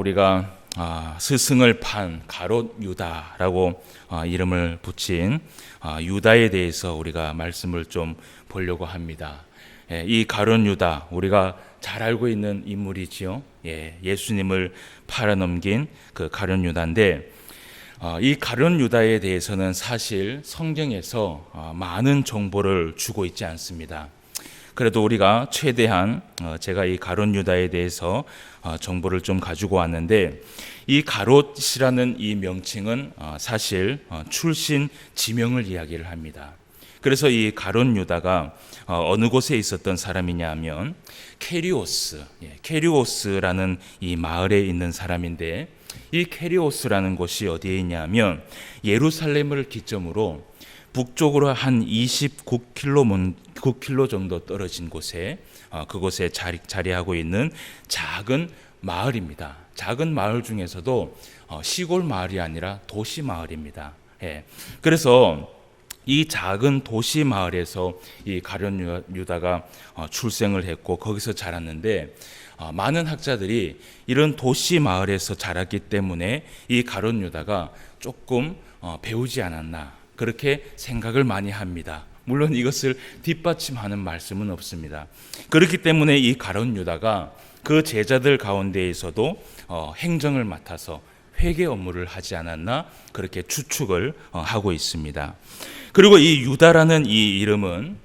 우리가 아, 스승을 판 가롯 유다라고 아, 이름을 붙인 아, 유다에 대해서 우리가 말씀을 좀 보려고 합니다. 예, 이 가롯 유다 우리가 잘 알고 있는 인물이지요. 예, 예수님을 팔아넘긴 그 가롯 유다인데 어, 이 가룟 유다에 대해서는 사실 성경에서 어, 많은 정보를 주고 있지 않습니다. 그래도 우리가 최대한 어, 제가 이 가롯 유다에 대해서 정보를 좀 가지고 왔는데 이 가롯이라는 이 명칭은 사실 출신 지명을 이야기를 합니다. 그래서 이 가론 유다가 어느 곳에 있었던 사람이냐 하면 케리오스, 예, 케리오스라는 이 마을에 있는 사람인데 이 케리오스라는 곳이 어디에 있냐면 예루살렘을 기점으로 북쪽으로 한 29km 9km 정도 떨어진 곳에 어, 그곳에 자리, 자리하고 있는 작은 마을입니다. 작은 마을 중에서도 어, 시골 마을이 아니라 도시 마을입니다. 예. 그래서 이 작은 도시 마을에서 이 가련 유다가 어, 출생을 했고 거기서 자랐는데 어, 많은 학자들이 이런 도시 마을에서 자랐기 때문에 이 가론 유다가 조금 어, 배우지 않았나 그렇게 생각을 많이 합니다. 물론 이것을 뒷받침하는 말씀은 없습니다. 그렇기 때문에 이 가론 유다가 그 제자들 가운데에서도 어, 행정을 맡아서 회계 업무를 하지 않았나 그렇게 추측을 하고 있습니다. 그리고 이 유다라는 이 이름은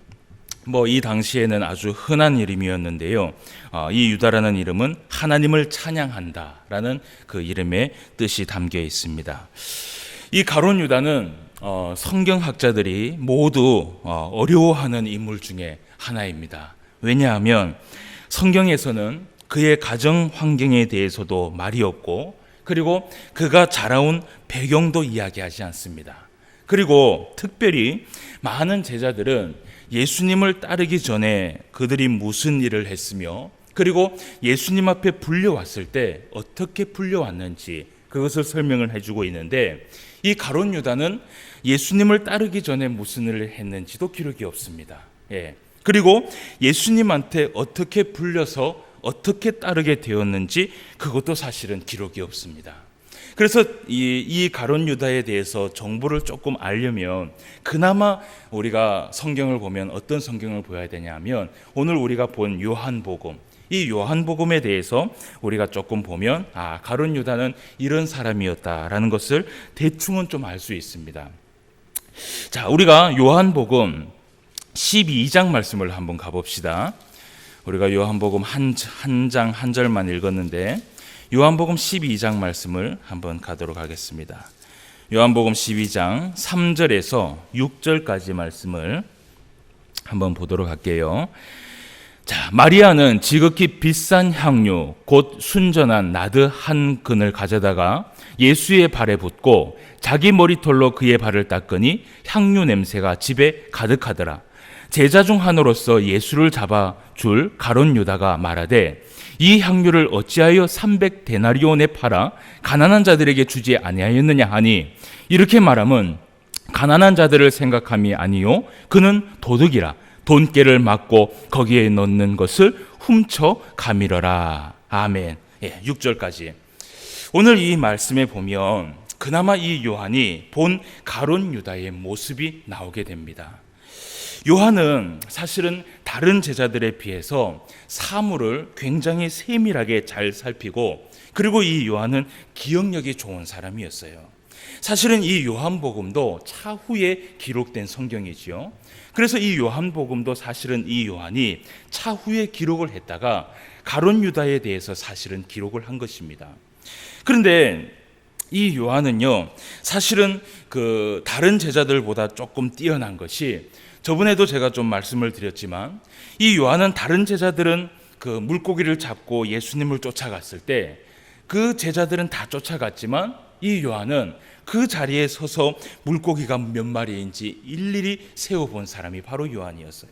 뭐 이 당시에는 아주 흔한 이름이었는데요. 어, 이 유다라는 이름은 하나님을 찬양한다라는 그 이름의 뜻이 담겨 있습니다. 이 가론 유다는 어, 성경학자들이 모두 어, 어려워하는 인물 중에 하나입니다. 왜냐하면 성경에서는 그의 가정 환경에 대해서도 말이 없고 그리고 그가 자라온 배경도 이야기하지 않습니다. 그리고 특별히 많은 제자들은 예수님을 따르기 전에 그들이 무슨 일을 했으며 그리고 예수님 앞에 불려왔을 때 어떻게 불려왔는지 그것을 설명을 해주고 있는데 이 가론 유다는 예수님을 따르기 전에 무슨 일을 했는지도 기록이 없습니다. 예. 그리고 예수님한테 어떻게 불려서 어떻게 따르게 되었는지 그것도 사실은 기록이 없습니다. 그래서 이, 이 가론 유다에 대해서 정보를 조금 알려면 그나마 우리가 성경을 보면 어떤 성경을 보아야 되냐면 오늘 우리가 본 요한복음 이 요한복음에 대해서 우리가 조금 보면 아 가론 유다는 이런 사람이었다라는 것을 대충은 좀 알 수 있습니다. 자 우리가 요한복음 12장 말씀을 한번 가봅시다. 우리가 요한복음 한장한 절만 읽었는데 요한복음 12장 말씀을 한번 가도록 하겠습니다. 요한복음 12장 3절에서 6절까지 말씀을 한번 보도록 할게요. 자, 마리아는 지극히 비싼 향유, 곧 순전한 나드 한 근을 가져다가 예수의 발에 붓고 자기 머리털로 그의 발을 닦으니 향유 냄새가 집에 가득하더라. 제자 중 하나로서 예수를 잡아 줄 가론 유다가 말하되 이 향유를 어찌하여 300 데나리온에 팔아 가난한 자들에게 주지 아니하였느냐 하니 이렇게 말함은 가난한 자들을 생각함이 아니요 그는 도둑이라 돈깨를 맞고 거기에 넣는 것을 훔쳐 가밀어라 아멘 예, 6절까지 오늘 이 말씀에 보면 그나마 이 요한이 본 가론 유다의 모습이 나오게 됩니다. 요한은 사실은 다른 제자들에 비해서 사물을 굉장히 세밀하게 잘 살피고 그리고 이 요한은 기억력이 좋은 사람이었어요. 사실은 이 요한복음도 차후에 기록된 성경이지요. 그래서 이 요한복음도 사실은 이 요한이 차후에 기록을 했다가 가론 유다에 대해서 사실은 기록을 한 것입니다. 그런데 이 요한은요, 사실은 그 다른 제자들보다 조금 뛰어난 것이 저번에도 제가 좀 말씀을 드렸지만 이 요한은 다른 제자들은 그 물고기를 잡고 예수님을 쫓아갔을 때 그 제자들은 다 쫓아갔지만 이 요한은 그 자리에 서서 물고기가 몇 마리인지 일일이 세워본 사람이 바로 요한이었어요.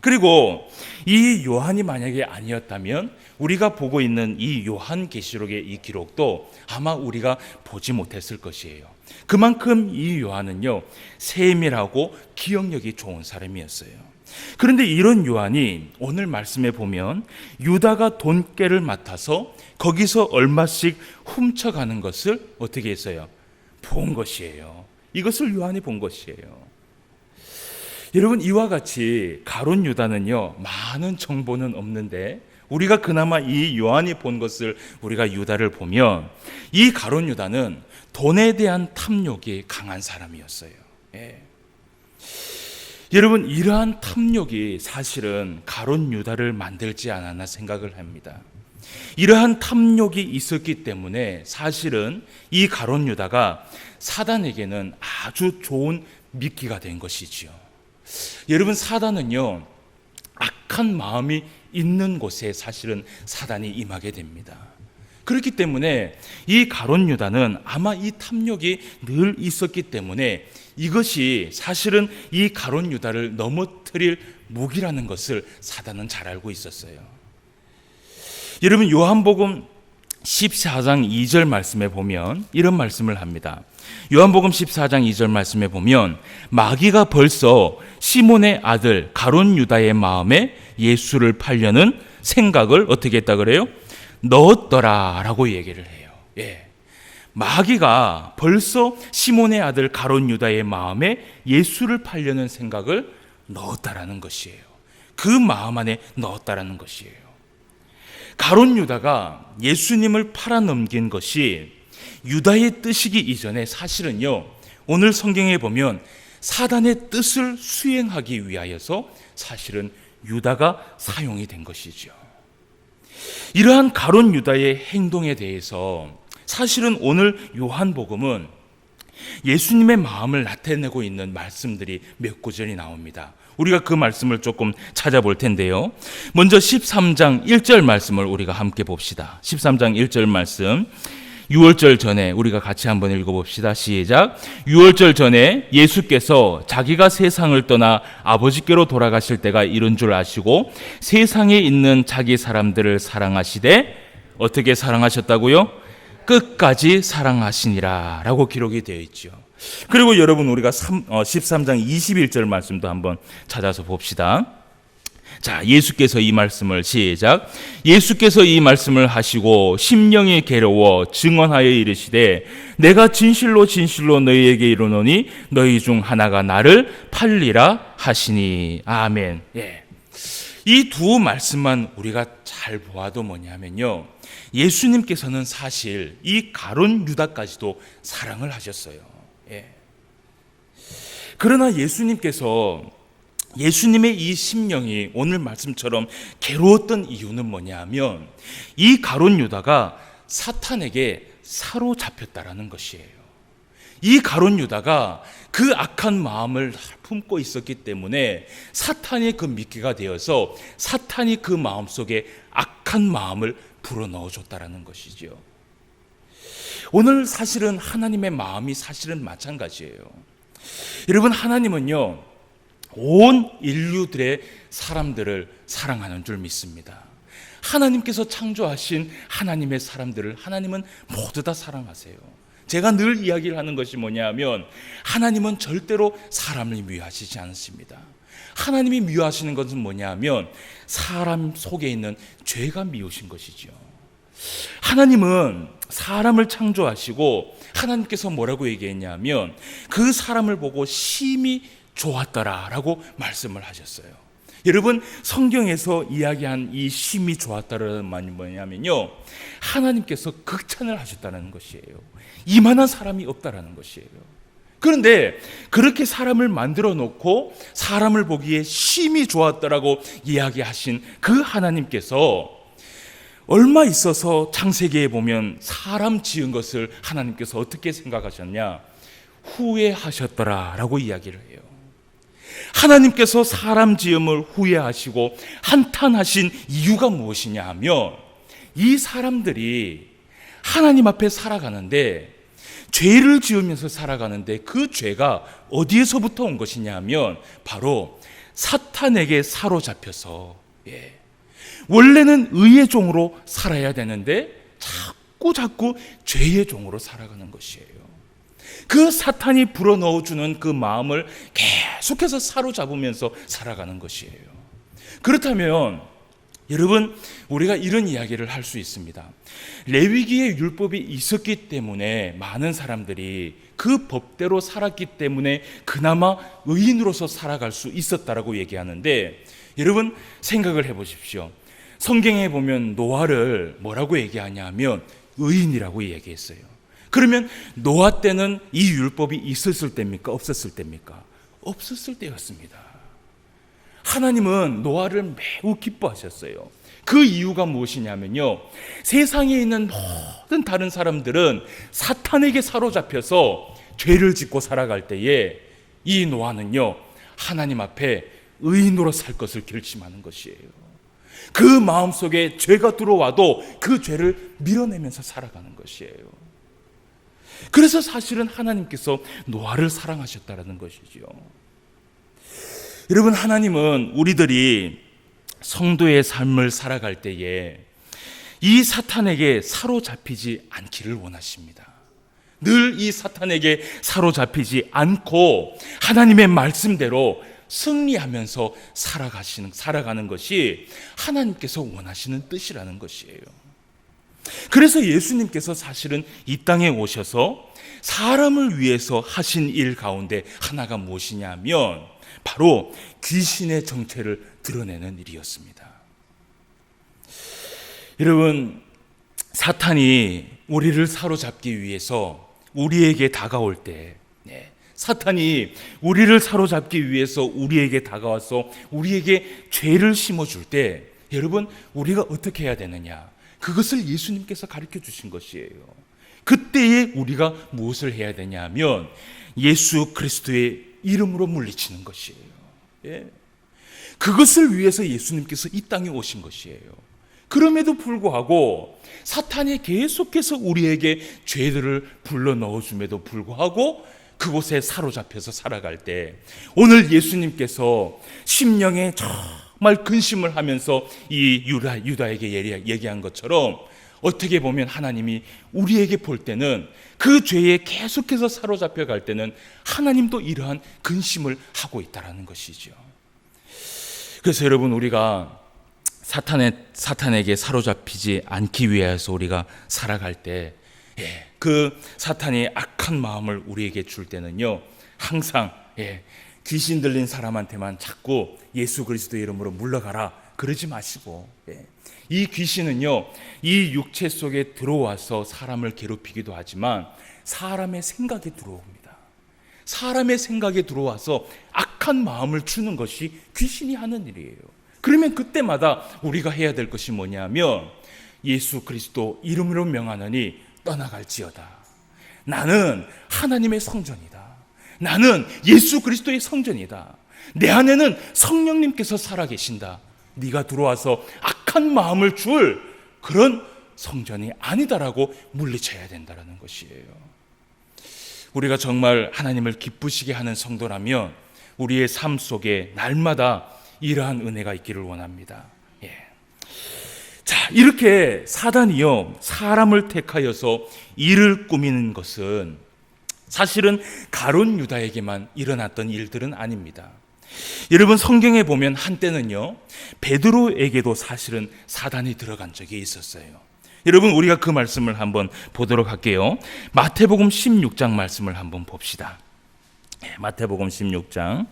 그리고 이 요한이 만약에 아니었다면 우리가 보고 있는 이 요한 계시록의 이 기록도 아마 우리가 보지 못했을 것이에요. 그만큼 이 요한은요, 세밀하고 기억력이 좋은 사람이었어요. 그런데 이런 요한이 오늘 말씀에 보면 유다가 돈깨를 맡아서 거기서 얼마씩 훔쳐가는 것을 어떻게 했어요? 본 것이에요. 이것을 요한이 본 것이에요. 여러분 이와 같이 가론 유다는요 많은 정보는 없는데 우리가 그나마 이 요한이 본 것을 우리가 유다를 보면 이 가론 유다는 돈에 대한 탐욕이 강한 사람이었어요. 예. 여러분 이러한 탐욕이 사실은 가론 유다를 만들지 않았나 생각을 합니다. 이러한 탐욕이 있었기 때문에 사실은 이 가론 유다가 사단에게는 아주 좋은 미끼가 된 것이지요. 여러분 사단은요 악한 마음이 있는 곳에 사실은 사단이 임하게 됩니다. 그렇기 때문에 이 가론 유다는 아마 이 탐욕이 늘 있었기 때문에 이것이 사실은 이 가론 유다를 넘어뜨릴 무기라는 것을 사단은 잘 알고 있었어요. 여러분 요한복음 14장 2절 말씀에 보면 이런 말씀을 합니다. 요한복음 14장 2절 말씀에 보면 마귀가 벌써 시몬의 아들 가론 유다의 마음에 예수를 팔려는 생각을 어떻게 했다 그래요? 넣었더라라고 얘기를 해요. 예. 마귀가 벌써 시몬의 아들 가론 유다의 마음에 예수를 팔려는 생각을 넣었다라는 것이에요. 그 마음 안에 넣었다라는 것이에요. 가론 유다가 예수님을 팔아넘긴 것이 유다의 뜻이기 이전에 사실은요, 오늘 성경에 보면 사단의 뜻을 수행하기 위하여서 사실은 유다가 사용이 된 것이죠. 이러한 가론 유다의 행동에 대해서 사실은 오늘 요한복음은 예수님의 마음을 나타내고 있는 말씀들이 몇 구절이 나옵니다. 우리가 그 말씀을 조금 찾아볼 텐데요. 먼저 13장 1절 말씀을 우리가 함께 봅시다. 13장 1절 말씀. 6월절 전에 우리가 같이 한번 읽어봅시다. 시작. 6월절 전에 예수께서 자기가 세상을 떠나 아버지께로 돌아가실 때가 이른 줄 아시고 세상에 있는 자기 사람들을 사랑하시되 어떻게 사랑하셨다고요? 끝까지 사랑하시니라 라고 기록이 되어 있죠. 그리고 여러분 우리가 3, 어, 13장 21절 말씀도 한번 찾아서 봅시다. 자, 예수께서 이 말씀을 시작. 예수께서 이 말씀을 하시고 심령이 괴로워 증언하여 이르시되 내가 진실로 진실로 너희에게 이르노니 너희 중 하나가 나를 팔리라 하시니 아멘. 예. 이 두 말씀만 우리가 잘 보아도 뭐냐면요. 예수님께서는 사실 이 가론 유다까지도 사랑을 하셨어요. 예. 그러나 예수님께서 예수님의 이 심령이 오늘 말씀처럼 괴로웠던 이유는 뭐냐면 이 가론 유다가 사탄에게 사로잡혔다라는 것이에요. 이 가론 유다가 그 악한 마음을 품고 있었기 때문에 사탄이 그 미끼가 되어서 사탄이 그 마음 속에 악한 마음을 불어 넣어 줬다라는 것이죠. 오늘 사실은 하나님의 마음이 사실은 마찬가지예요. 여러분 하나님은요. 온 인류들의 사람들을 사랑하는 줄 믿습니다. 하나님께서 창조하신 하나님의 사람들을 하나님은 모두 다 사랑하세요. 제가 늘 이야기를 하는 것이 뭐냐면 하나님은 절대로 사람을 미워하시지 않습니다. 하나님이 미워하시는 것은 뭐냐면 사람 속에 있는 죄가 미우신 것이죠. 하나님은 사람을 창조하시고 하나님께서 뭐라고 얘기했냐면 그 사람을 보고 심히 좋았더라라고 말씀을 하셨어요. 여러분 성경에서 이야기한 이 심히 좋았다라는 말이 뭐냐면요. 하나님께서 극찬을 하셨다는 것이에요. 이만한 사람이 없다라는 것이에요. 그런데 그렇게 사람을 만들어 놓고 사람을 보기에 심히 좋았더라고 이야기하신 그 하나님께서 얼마 있어서 창세기에 보면 사람 지은 것을 하나님께서 어떻게 생각하셨냐? 후회하셨더라라고 이야기를 해요. 하나님께서 사람 지음을 후회하시고 한탄하신 이유가 무엇이냐 하면 이 사람들이 하나님 앞에 살아가는데 죄를 지으면서 살아가는데 그 죄가 어디에서부터 온 것이냐 하면 바로 사탄에게 사로잡혀서 예. 원래는 의의 종으로 살아야 되는데 자꾸 자꾸 죄의 종으로 살아가는 것이에요. 그 사탄이 불어넣어주는 그 마음을 계속 계속해서 사로잡으면서 살아가는 것이에요. 그렇다면 여러분 우리가 이런 이야기를 할 수 있습니다. 레위기의 율법이 있었기 때문에 많은 사람들이 그 법대로 살았기 때문에 그나마 의인으로서 살아갈 수 있었다라고 얘기하는데 여러분 생각을 해 보십시오. 성경에 보면 노아를 뭐라고 얘기하냐면 의인이라고 얘기했어요. 그러면 노아 때는 이 율법이 있었을 때입니까? 없었을 때입니까? 없었을 때였습니다. 하나님은 노아를 매우 기뻐하셨어요. 그 이유가 무엇이냐면요. 세상에 있는 모든 다른 사람들은 사탄에게 사로잡혀서 죄를 짓고 살아갈 때에 이 노아는요. 하나님 앞에 의인으로 살 것을 결심하는 것이에요. 그 마음 속에 죄가 들어와도 그 죄를 밀어내면서 살아가는 것이에요. 그래서 사실은 하나님께서 노아를 사랑하셨다라는 것이지요. 여러분 하나님은 우리들이 성도의 삶을 살아갈 때에 이 사탄에게 사로잡히지 않기를 원하십니다. 늘 이 사탄에게 사로잡히지 않고 하나님의 말씀대로 승리하면서 살아가시는 살아가는 것이 하나님께서 원하시는 뜻이라는 것이에요. 그래서 예수님께서 사실은 이 땅에 오셔서 사람을 위해서 하신 일 가운데 하나가 무엇이냐면 바로 귀신의 정체를 드러내는 일이었습니다. 여러분, 사탄이 우리를 사로잡기 위해서 우리에게 다가올 때, 네, 사탄이 우리를 사로잡기 위해서 우리에게 다가와서 우리에게 죄를 심어줄 때, 여러분, 우리가 어떻게 해야 되느냐? 그것을 예수님께서 가르쳐 주신 것이에요. 그때에 우리가 무엇을 해야 되냐면 예수 그리스도의 이름으로 물리치는 것이에요. 예. 그것을 위해서 예수님께서 이 땅에 오신 것이에요. 그럼에도 불구하고 사탄이 계속해서 우리에게 죄들을 불러 넣어줌에도 불구하고 그곳에 사로잡혀서 살아갈 때 오늘 예수님께서 심령에 정말 근심을 하면서 이 유다, 유다에게 얘기한 것처럼 어떻게 보면 하나님이 우리에게 볼 때는 그 죄에 계속해서 사로잡혀 갈 때는 하나님도 이러한 근심을 하고 있다라는 것이죠. 그래서 여러분 우리가 사탄의 사탄에게 사로잡히지 않기 위해서 우리가 살아갈 때, 예, 그 사탄이 악한 마음을 우리에게 줄 때는요, 항상 예, 귀신 들린 사람한테만 자꾸 예수 그리스도 이름으로 물러가라 그러지 마시고, 예, 이 귀신은요, 이 육체 속에 들어와서 사람을 괴롭히기도 하지만 사람의 생각에 들어옵니다. 사람의 생각에 들어와서 악한 마음을 주는 것이 귀신이 하는 일이에요. 그러면 그때마다 우리가 해야 될 것이 뭐냐면 예수 그리스도 이름으로 명하느니 떠나갈지어다. 나는 하나님의 성전이다. 나는 예수 그리스도의 성전이다. 내 안에는 성령님께서 살아계신다. 네가 들어와서 악한 마음을 줄 그런 성전이 아니다라고 물리쳐야 된다라는 것이에요. 우리가 정말 하나님을 기쁘시게 하는 성도라면 우리의 삶 속에 날마다 이러한 은혜가 있기를 원합니다. 이렇게 사단이요, 사람을 택하여서 일을 꾸미는 것은 사실은 가론 유다에게만 일어났던 일들은 아닙니다. 여러분 성경에 보면 한때는요 베드로에게도 사실은 사단이 들어간 적이 있었어요. 여러분 우리가 그 말씀을 한번 보도록 할게요. 마태복음 16장 말씀을 한번 봅시다. 예, 마태복음 16장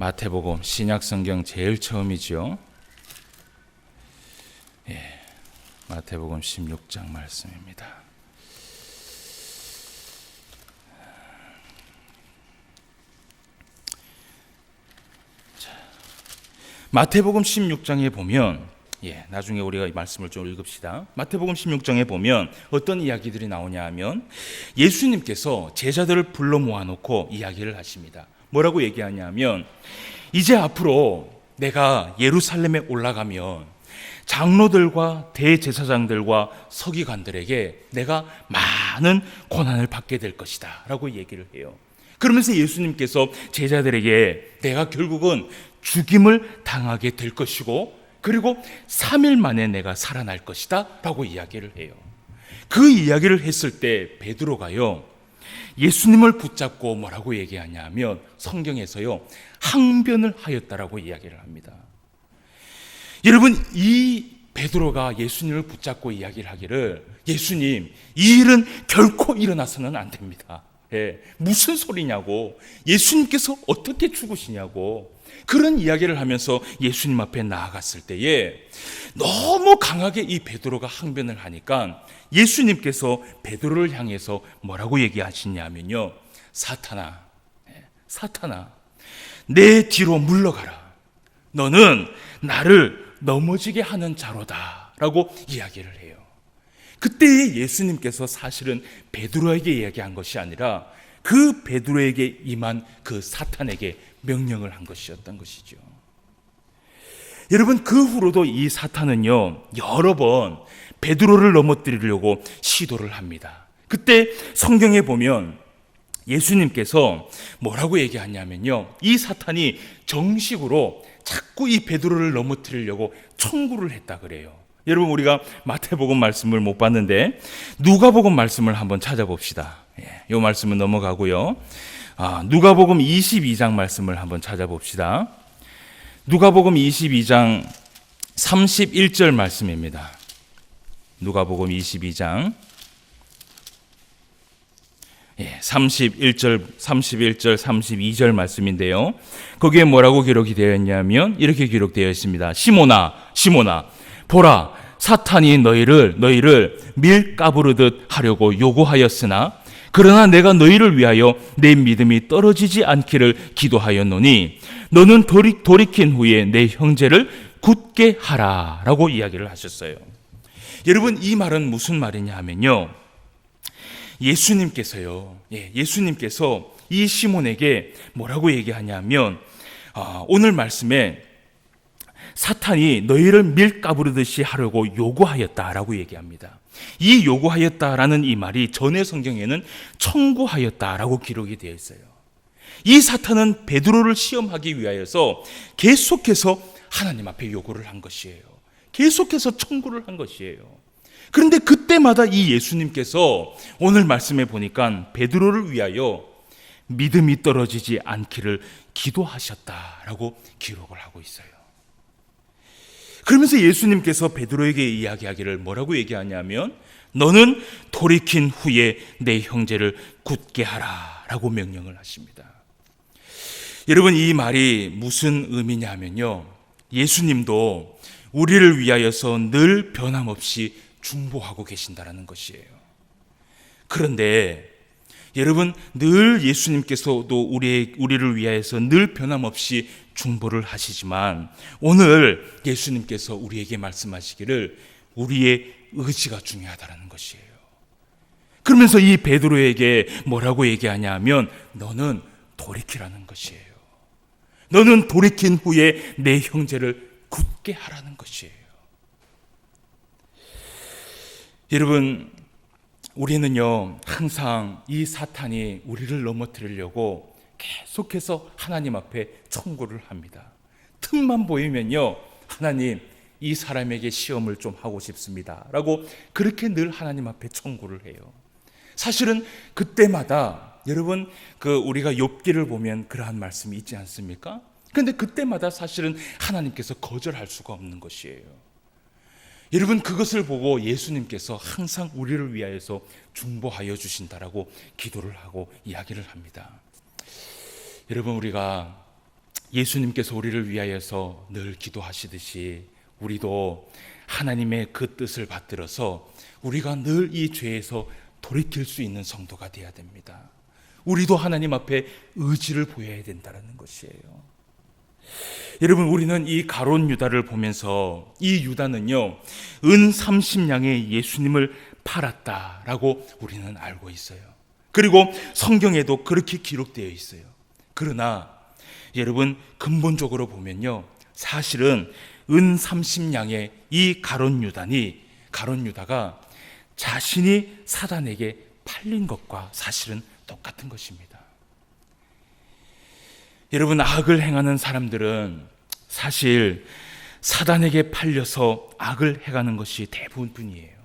마태복음 신약 성경 제일 처음이죠. 예, 마태복음 16장 말씀입니다. 마태복음 16장에 보면 예, 나중에 우리가 이 말씀을 좀 읽읍시다. 마태복음 16장에 보면 어떤 이야기들이 나오냐 하면 예수님께서 제자들을 불러 모아 놓고 이야기를 하십니다. 뭐라고 얘기하냐면 이제 앞으로 내가 예루살렘에 올라가면 장로들과 대제사장들과 서기관들에게 내가 많은 고난을 받게 될 것이다 라고 얘기를 해요. 그러면서 예수님께서 제자들에게 내가 결국은 죽임을 당하게 될 것이고 그리고 3일 만에 내가 살아날 것이다 라고 이야기를 해요. 그 이야기를 했을 때 베드로가요. 예수님을 붙잡고 뭐라고 얘기하냐면 성경에서요. 항변을 하였다라고 이야기를 합니다. 여러분 이 베드로가 예수님을 붙잡고 이야기를 하기를 예수님 이 일은 결코 일어나서는 안 됩니다. 예, 무슨 소리냐고 예수님께서 어떻게 죽으시냐고 그런 이야기를 하면서 예수님 앞에 나아갔을 때에 너무 강하게 이 베드로가 항변을 하니까 예수님께서 베드로를 향해서 뭐라고 얘기하시냐면요. 사탄아 예, 사탄아 내 뒤로 물러가라. 너는 나를 넘어지게 하는 자로다. 라고 이야기를 해요. 그때 예수님께서 사실은 베드로에게 이야기한 것이 아니라 그 베드로에게 임한 그 사탄에게 명령을 한 것이었던 것이죠. 여러분 그 후로도 이 사탄은요 여러 번 베드로를 넘어뜨리려고 시도를 합니다. 그때 성경에 보면 예수님께서 뭐라고 얘기하냐면요 이 사탄이 정식으로 자꾸 이 베드로를 넘어뜨리려고 청구를 했다 그래요. 여러분 우리가 마태복음 말씀을 못 봤는데 누가복음 말씀을 한번 찾아봅시다. 예, 이 말씀은 넘어가고요. 아, 누가복음 22장 말씀을 한번 찾아봅시다. 누가복음 22장 31절 말씀입니다. 누가복음 22장 예, 31절, 31절, 32절 말씀인데요. 거기에 뭐라고 기록이 되어 있냐면 이렇게 기록되어 있습니다. 시모나, 시모나, 보라, 사탄이 너희를 너희를 밀가부르듯 하려고 요구하였으나 그러나 내가 너희를 위하여 내 믿음이 떨어지지 않기를 기도하였노니 너는 돌이, 돌이킨 후에 내 형제를 굳게 하라라고 이야기를 하셨어요. 여러분 이 말은 무슨 말이냐 하면요. 예수님께서요. 예, 예수님께서 이 시몬에게 뭐라고 얘기하냐면 아, 오늘 말씀에 사탄이 너희를 밀가부르듯이 하려고 요구하였다라고 얘기합니다. 이 요구하였다라는 이 말이 전의 성경에는 청구하였다라고 기록이 되어 있어요. 이 사탄은 베드로를 시험하기 위하여서 계속해서 하나님 앞에 요구를 한 것이에요. 계속해서 청구를 한 것이에요. 그런데 그때마다 이 예수님께서 오늘 말씀에 보니까 베드로를 위하여 믿음이 떨어지지 않기를 기도하셨다라고 기록을 하고 있어요. 그러면서 예수님께서 베드로에게 이야기하기를 뭐라고 얘기하냐면 너는 돌이킨 후에 내 형제를 굳게 하라라고 명령을 하십니다. 여러분 이 말이 무슨 의미냐면요. 예수님도 우리를 위하여서 늘 변함없이 중보하고 계신다라는 것이에요. 그런데 여러분 늘 예수님께서도 우리 우리를 위하여서 늘 변함없이 중보를 하시지만 오늘 예수님께서 우리에게 말씀하시기를 우리의 의지가 중요하다라는 것이에요. 그러면서 이 베드로에게 뭐라고 얘기하냐면 너는 돌이키라는 것이에요. 너는 돌이킨 후에 내 형제를 굳게 하라는 것이에요. 여러분 우리는요 항상 이 사탄이 우리를 넘어뜨리려고 계속해서 하나님 앞에 청구를 합니다. 틈만 보이면요 하나님 이 사람에게 시험을 좀 하고 싶습니다 라고 그렇게 늘 하나님 앞에 청구를 해요. 사실은 그때마다 여러분 그 우리가 욥기를 보면 그러한 말씀이 있지 않습니까? 그런데 그때마다 사실은 하나님께서 거절할 수가 없는 것이에요. 여러분 그것을 보고 예수님께서 항상 우리를 위하여서 중보하여 주신다라고 기도를 하고 이야기를 합니다. 여러분 우리가 예수님께서 우리를 위하여서 늘 기도하시듯이 우리도 하나님의 그 뜻을 받들어서 우리가 늘 이 죄에서 돌이킬 수 있는 성도가 되어야 됩니다. 우리도 하나님 앞에 의지를 보여야 된다는 것이에요. 여러분 우리는 이 가론 유다를 보면서 이 유다는요 은 30냥에 예수님을 팔았다라고 우리는 알고 있어요. 그리고 성경에도 그렇게 기록되어 있어요. 그러나 여러분 근본적으로 보면요 사실은 은 30냥의 이 가론 유다니 가론 유다가 자신이 사단에게 팔린 것과 사실은 똑같은 것입니다. 여러분 악을 행하는 사람들은 사실 사단에게 팔려서 악을 행하는 것이 대부분뿐이에요.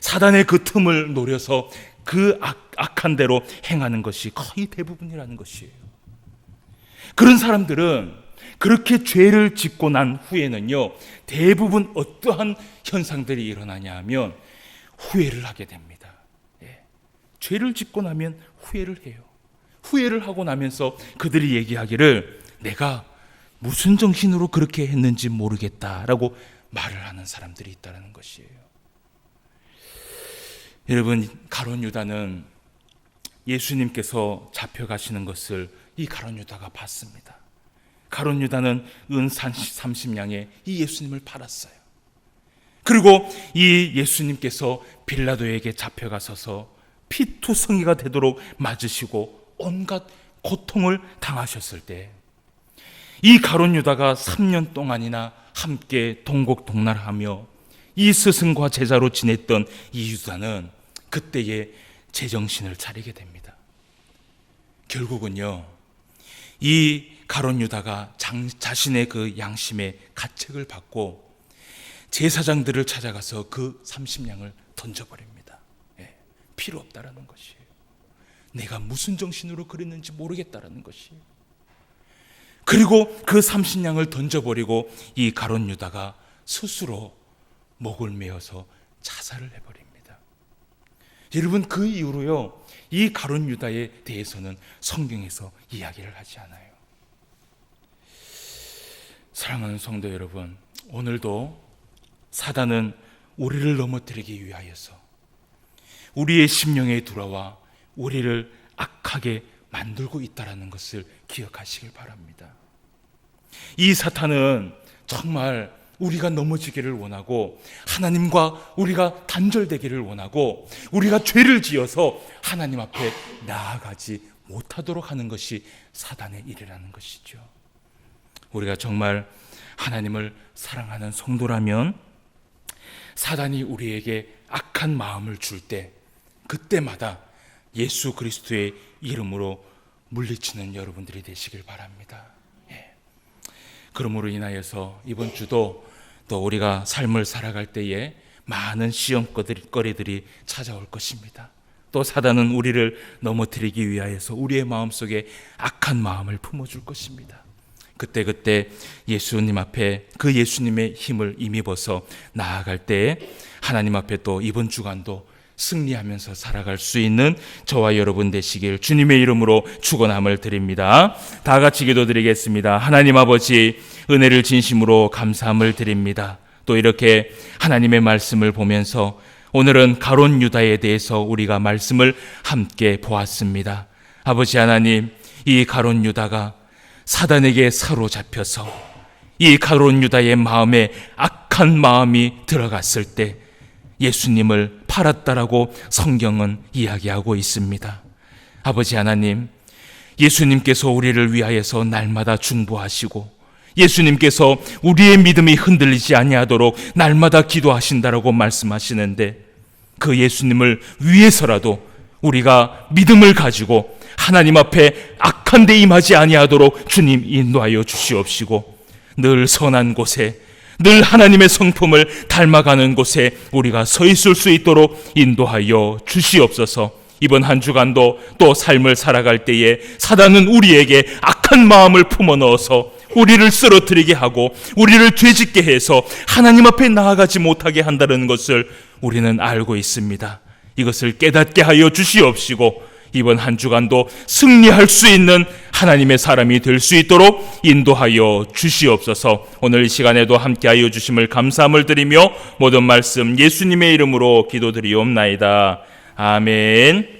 사단의 그 틈을 노려서 그 악, 악한 대로 행하는 것이 거의 대부분이라는 것이에요. 그런 사람들은 그렇게 죄를 짓고 난 후에는요, 대부분 어떠한 현상들이 일어나냐 하면 후회를 하게 됩니다. 예. 죄를 짓고 나면 후회를 해요. 후회를 하고 나면서 그들이 얘기하기를 내가 무슨 정신으로 그렇게 했는지 모르겠다라고 말을 하는 사람들이 있다는 것이에요. 여러분, 가론 유다는 예수님께서 잡혀가시는 것을 이 가론 유다가 봤습니다. 가론 유다는 은 30냥에 이 예수님을 팔았어요. 그리고 이 예수님께서 빌라도에게 잡혀가서서 피투성이가 되도록 맞으시고 온갖 고통을 당하셨을 때 이 가론 유다가 3년 동안이나 함께 동곡동날하며 이 스승과 제자로 지냈던 이 유다는 그때에 제정신을 차리게 됩니다. 결국은요, 이 가론 유다가 장, 자신의 그 양심의 가책을 받고 제사장들을 찾아가서 그 30냥을 던져버립니다. 예, 필요 없다라는 것이에요. 내가 무슨 정신으로 그랬는지 모르겠다라는 것이에요. 그리고 그 30냥을 던져버리고 이 가론 유다가 스스로 목을 메어서 자살을 해버립니다. 여러분 그 이후로요 이 가론 유다에 대해서는 성경에서 이야기를 하지 않아요. 사랑하는 성도 여러분, 오늘도 사단은 우리를 넘어뜨리기 위하여서 우리의 심령에 들어와 우리를 악하게 만들고 있다라는 것을 기억하시길 바랍니다. 이 사탄은 정말 우리가 넘어지기를 원하고 하나님과 우리가 단절되기를 원하고 우리가 죄를 지어서 하나님 앞에 나아가지 못하도록 하는 것이 사단의 일이라는 것이죠. 우리가 정말 하나님을 사랑하는 성도라면 사단이 우리에게 악한 마음을 줄 때 그때마다 예수 그리스도의 이름으로 물리치는 여러분들이 되시길 바랍니다. 예. 그러므로 인하여서 이번 주도 또 우리가 삶을 살아갈 때에 많은 시험거리들이 찾아올 것입니다. 또 사단은 우리를 넘어뜨리기 위하여서 우리의 마음속에 악한 마음을 품어줄 것입니다. 그때 그때 예수님 앞에 그 예수님의 힘을 힘입어서 나아갈 때 하나님 앞에 또 이번 주간도 승리하면서 살아갈 수 있는 저와 여러분 되시길 주님의 이름으로 축원함을 드립니다. 다 같이 기도드리겠습니다. 하나님 아버지 은혜를 진심으로 감사함을 드립니다. 또 이렇게 하나님의 말씀을 보면서 오늘은 가론 유다에 대해서 우리가 말씀을 함께 보았습니다. 아버지 하나님, 이 가론 유다가 사단에게 사로잡혀서 이 가론 유다의 마음에 악한 마음이 들어갔을 때 예수님을 팔았다라고 성경은 이야기하고 있습니다. 아버지 하나님, 예수님께서 우리를 위하여서 날마다 중보하시고 예수님께서 우리의 믿음이 흔들리지 아니하도록 날마다 기도하신다라고 말씀하시는데 그 예수님을 위해서라도 우리가 믿음을 가지고 하나님 앞에 악한 데 임하지 아니하도록 주님 인도하여 주시옵시고 늘 선한 곳에 늘 하나님의 성품을 닮아가는 곳에 우리가 서 있을 수 있도록 인도하여 주시옵소서. 이번 한 주간도 또 삶을 살아갈 때에 사단은 우리에게 악한 마음을 품어 넣어서 우리를 쓰러뜨리게 하고 우리를 죄짓게 해서 하나님 앞에 나아가지 못하게 한다는 것을 우리는 알고 있습니다. 이것을 깨닫게 하여 주시옵시고 이번 한 주간도 승리할 수 있는 하나님의 사람이 될 수 있도록 인도하여 주시옵소서. 오늘 이 시간에도 함께하여 주심을 감사함을 드리며 모든 말씀 예수님의 이름으로 기도드리옵나이다. 아멘.